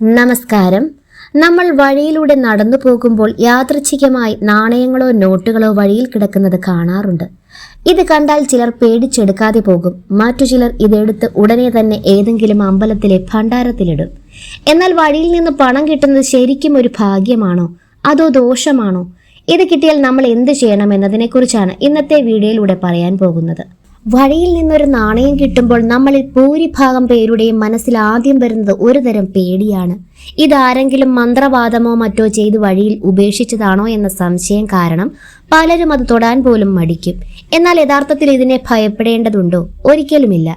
നമസ്കാരം. നമ്മൾ വഴിയിലൂടെ നടന്നു പോകുമ്പോൾ യാദൃച്ഛികമായി നാണയങ്ങളോ നോട്ടുകളോ വഴിയിൽ കിടക്കുന്നത് കാണാറുണ്ട്. ഇത് കണ്ടാൽ ചിലർ പേടിച്ചെടുക്കാതെ പോകും. മറ്റു ചിലർ ഇതെടുത്ത് ഉടനെ തന്നെ ഏതെങ്കിലും അമ്പലത്തിലെ ഭണ്ഡാരത്തിലിടും. എന്നാൽ വഴിയിൽ നിന്ന് പണം കിട്ടുന്നത് ശരിക്കും ഒരു ഭാഗ്യമാണോ? അതോ ദോഷമാണോ? ഇത് കിട്ടിയാൽ നമ്മൾ എന്ത് ചെയ്യണം എന്നതിനെക്കുറിച്ചാണ് ഇന്നത്തെ വീഡിയോയിലൂടെ പറയാൻ പോകുന്നത്. വഴിയിൽ നിന്നൊരു നാണയം കിട്ടുമ്പോൾ നമ്മളിൽ ഭൂരിഭാഗം പേരുടെയും മനസ്സിൽ ആദ്യം വരുന്നത് ഒരുതരം പേടിയാണ്. ഇതാരെങ്കിലും മന്ത്രവാദമോ മറ്റോ ചെയ്ത് വഴിയിൽ ഉപേക്ഷിച്ചതാണോ എന്ന സംശയം കാരണം പലരും അത് തൊടാൻ പോലും മടിക്കും. എന്നാൽ യഥാർത്ഥത്തിൽ ഇതിനെ ഭയപ്പെടേണ്ടതുണ്ടോ? ഒരിക്കലുമില്ല.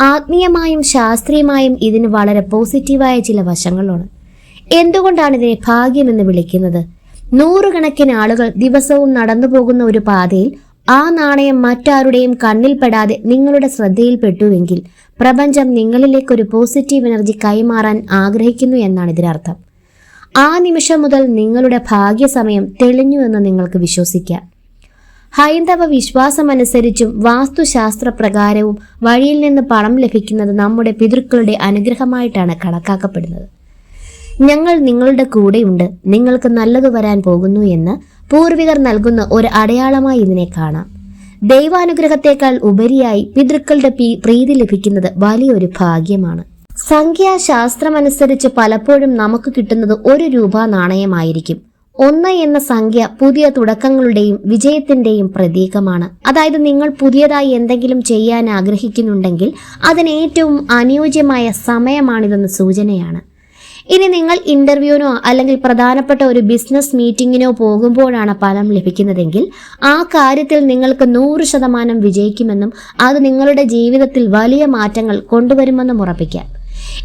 ആത്മീയമായും ശാസ്ത്രീയമായും ഇതിന് വളരെ പോസിറ്റീവായ ചില വശങ്ങളുണ്ട്. എന്തുകൊണ്ടാണ് ഇതിനെ ഭാഗ്യമെന്ന് വിളിക്കുന്നത്? നൂറുകണക്കിന് ആളുകൾ ദിവസവും നടന്നു പോകുന്ന ഒരു പാതയിൽ ആ നാണയം മറ്റാരുടെയും കണ്ണിൽപ്പെടാതെ നിങ്ങളുടെ ശ്രദ്ധയിൽപ്പെട്ടുവെങ്കിൽ പ്രപഞ്ചം നിങ്ങളിലേക്ക് ഒരു പോസിറ്റീവ് എനർജി കൈമാറാൻ ആഗ്രഹിക്കുന്നു എന്നാണ് ഇതിനർത്ഥം. ആ നിമിഷം മുതൽ നിങ്ങളുടെ ഭാഗ്യസമയം തെളിഞ്ഞു എന്ന് നിങ്ങൾക്ക് വിശ്വസിക്കാം. ഹൈന്ദവ വിശ്വാസമനുസരിച്ചും വാസ്തുശാസ്ത്ര പ്രകാരവും വഴിയിൽ നിന്ന് പണം ലഭിക്കുന്നത് നമ്മുടെ പിതൃക്കളുടെ അനുഗ്രഹമായിട്ടാണ് കണക്കാക്കപ്പെടുന്നത്. ഞങ്ങൾ നിങ്ങളുടെ കൂടെയുണ്ട്. നിങ്ങൾക്ക് നല്ലത് വരാൻ പോകുന്നു എന്ന് പൂർവികർ നൽകുന്ന ഒരു അടയാളമായി ഇതിനെ കാണാം. ദൈവാനുഗ്രഹത്തെക്കാൾ ഉപരിയായി പിതൃക്കളുടെ പ്രീതി ലഭിക്കുന്നത് വലിയൊരു ഭാഗ്യമാണ്. സംഖ്യാശാസ്ത്രമനുസരിച്ച് പലപ്പോഴും നമുക്ക് കിട്ടുന്നത് ഒരു രൂപ നാണയമായിരിക്കും. ഒന്ന് എന്ന സംഖ്യ പുതിയ തുടക്കങ്ങളുടെയും വിജയത്തിന്റെയും പ്രതീകമാണ്. അതായത് നിങ്ങൾ പുതിയതായി എന്തെങ്കിലും ചെയ്യാൻ ആഗ്രഹിക്കുന്നുണ്ടെങ്കിൽ അതിന് ഏറ്റവും അനുയോജ്യമായ സമയമാണിതെന്ന് സൂചനയാണ്. ഇനി നിങ്ങൾ ഇന്റർവ്യൂവിനോ അല്ലെങ്കിൽ പ്രധാനപ്പെട്ട ഒരു ബിസിനസ് മീറ്റിംഗിനോ പോകുമ്പോഴാണ് പണം ലഭിക്കുന്നതെങ്കിൽ ആ കാര്യത്തിൽ നിങ്ങൾക്ക് നൂറ് ശതമാനം വിജയിക്കുമെന്നും അത് നിങ്ങളുടെ ജീവിതത്തിൽ വലിയ മാറ്റങ്ങൾ കൊണ്ടുവരുമെന്നും ഉറപ്പിക്കാം.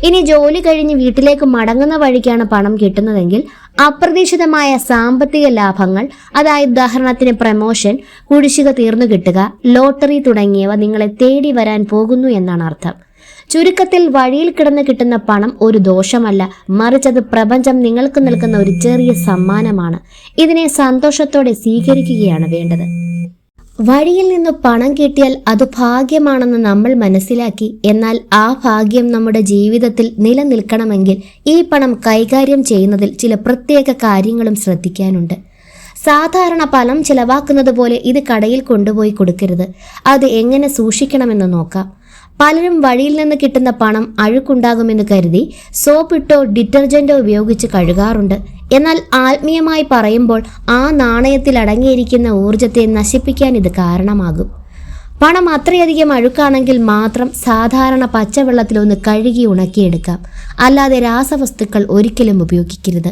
ഇനി ജോലി കഴിഞ്ഞ് വീട്ടിലേക്ക് മടങ്ങുന്ന വഴിക്കാണ് പണം കിട്ടുന്നതെങ്കിൽ അപ്രതീക്ഷിതമായ സാമ്പത്തിക ലാഭങ്ങൾ അതായത് ഉദാഹരണത്തിന് പ്രമോഷൻ കുടിശ്ശിക തീർന്നു കിട്ടുക ലോട്ടറി തുടങ്ങിയവ നിങ്ങളെ തേടി വരാൻ പോകുന്നു എന്നാണ് അർത്ഥം. ചുരുക്കത്തിൽ വഴിയിൽ കിടന്ന് കിട്ടുന്ന പണം ഒരു ദോഷമല്ല. മറിച്ചത് പ്രപഞ്ചം നിങ്ങൾക്ക് നൽകുന്ന ഒരു ചെറിയ സമ്മാനമാണ്. ഇതിനെ സന്തോഷത്തോടെ സ്വീകരിക്കുകയാണ് വേണ്ടത്. വഴിയിൽ നിന്ന് പണം കിട്ടിയാൽ അത് ഭാഗ്യമാണെന്ന് നമ്മൾ മനസ്സിലാക്കി. എന്നാൽ ആ ഭാഗ്യം നമ്മുടെ ജീവിതത്തിൽ നിലനിൽക്കണമെങ്കിൽ ഈ പണം കൈകാര്യം ചെയ്യുന്നതിൽ ചില പ്രത്യേക കാര്യങ്ങളും ശ്രദ്ധിക്കാനുണ്ട്. സാധാരണ പണം ചിലവാക്കുന്നത് പോലെ ഇത് കടയിൽ കൊണ്ടുപോയി കൊടുക്കരുത്. അത് എങ്ങനെ സൂക്ഷിക്കണമെന്ന് നോക്കാം. പലരും വഴിയിൽ നിന്ന് കിട്ടുന്ന പണം അഴുക്കുണ്ടാകുമെന്ന് കരുതി സോപ്പിട്ടോ ഡിറ്റർജന്റോ ഉപയോഗിച്ച് കഴുകാറുണ്ട്. എന്നാൽ ആത്മീയമായി പറയുമ്പോൾ ആ നാണയത്തിൽ അടങ്ങിയിരിക്കുന്ന ഊർജത്തെ നശിപ്പിക്കാൻ ഇത് കാരണമാകും. പണം അത്രയധികം അഴുക്കാണെങ്കിൽ മാത്രം സാധാരണ പച്ചവെള്ളത്തിലൊന്ന് കഴുകി ഉണക്കിയെടുക്കാം. അല്ലാതെ രാസവസ്തുക്കൾ ഒരിക്കലും ഉപയോഗിക്കരുത്.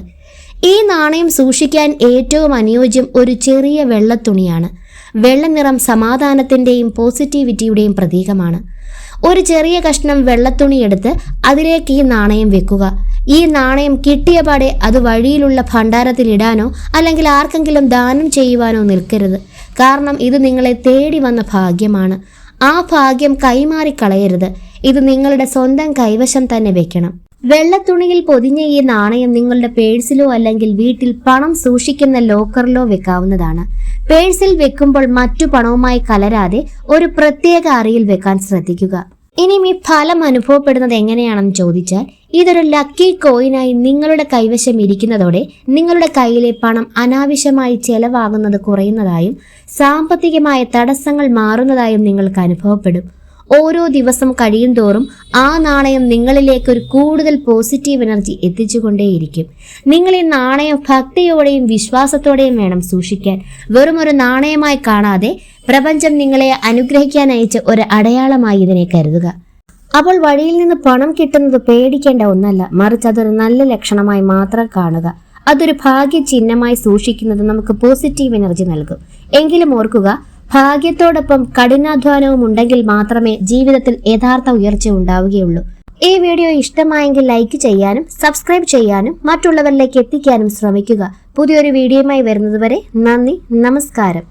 ഈ നാണയം സൂക്ഷിക്കാൻ ഏറ്റവും അനുയോജ്യം ഒരു ചെറിയ വെള്ളത്തുണിയാണ്. വെള്ളനിറം സമാധാനത്തിന്റെയും പോസിറ്റിവിറ്റിയുടെയും പ്രതീകമാണ്. ഒരു ചെറിയ കഷ്ണം വെള്ളത്തുണി എടുത്ത് അതിലേക്ക് ഈ നാണയം വെക്കുക. ഈ നാണയം കിട്ടിയ പാടെ അത് വഴിയിലുള്ള ഭണ്ഡാരത്തിൽ ഇടാനോ അല്ലെങ്കിൽ ആർക്കെങ്കിലും ദാനം ചെയ്യുവാനോ നിൽക്കരുത്. കാരണം ഇത് നിങ്ങളെ തേടി വന്ന ഭാഗ്യമാണ്. ആ ഭാഗ്യം കൈമാറിക്കളയരുത്. ഇത് നിങ്ങളുടെ സ്വന്തം കൈവശം തന്നെ വെക്കണം. വെള്ളത്തുണിയിൽ പൊതിഞ്ഞ ഈ നാണയം നിങ്ങളുടെ പേഴ്സിലോ അല്ലെങ്കിൽ വീട്ടിൽ പണം സൂക്ഷിക്കുന്ന ലോക്കറിലോ വെക്കാവുന്നതാണ്. പേഴ്സിൽ വെക്കുമ്പോൾ മറ്റു പണവുമായി കലരാതെ ഒരു പ്രത്യേക അറിയിൽ വെക്കാൻ ശ്രദ്ധിക്കുക. ഇനിയും ഈ ഫലം അനുഭവപ്പെടുന്നത് എങ്ങനെയാണെന്ന് ചോദിച്ചാൽ ഇതൊരു ലക്കി കോയിനായി നിങ്ങളുടെ കൈവശം ഇരിക്കുന്നതോടെ നിങ്ങളുടെ കയ്യിലെ പണം അനാവശ്യമായി ചെലവാകുന്നത് കുറയുന്നതായും സാമ്പത്തികമായ തടസ്സങ്ങൾ മാറുന്നതായും നിങ്ങൾക്ക് അനുഭവപ്പെടും. ഓരോ ദിവസം കഴിയും തോറും ആ നാണയം നിങ്ങളിലേക്ക് ഒരു കൂടുതൽ പോസിറ്റീവ് എനർജി എത്തിച്ചുകൊണ്ടേയിരിക്കും. നിങ്ങൾ ഈ നാണയം ഭക്തിയോടെയും വിശ്വാസത്തോടെയും വേണം സൂക്ഷിക്കാൻ. വെറും ഒരു നാണയമായി കാണാതെ പ്രപഞ്ചം നിങ്ങളെ അനുഗ്രഹിക്കാൻ അയച്ച ഒരു അടയാളമായി ഇതിനെ കരുതുക. അപ്പോൾ വഴിയിൽ നിന്ന് പണം കിട്ടുന്നത് പേടിക്കേണ്ട ഒന്നല്ല മറിച്ച് അതൊരു നല്ല ലക്ഷണമായി മാത്രം കാണുക. അതൊരു ഭാഗ്യ ചിഹ്നമായി സൂക്ഷിക്കുന്നത് നമുക്ക് പോസിറ്റീവ് എനർജി നൽകും. എങ്കിലും ഓർക്കുക ഭാഗ്യത്തോടൊപ്പം കഠിനാധ്വാനവും ഉണ്ടെങ്കിൽ മാത്രമേ ജീവിതത്തിൽ യഥാർത്ഥ ഉയർച്ച ഉണ്ടാവുകയുള്ളൂ. ഈ വീഡിയോ ഇഷ്ടമായെങ്കിൽ ലൈക്ക് ചെയ്യാനും സബ്സ്ക്രൈബ് ചെയ്യാനും മറ്റുള്ളവരിലേക്ക് എത്തിക്കാനും ശ്രമിക്കുക. പുതിയൊരു വീഡിയോയുമായി വരുന്നതുവരെ നന്ദി നമസ്കാരം.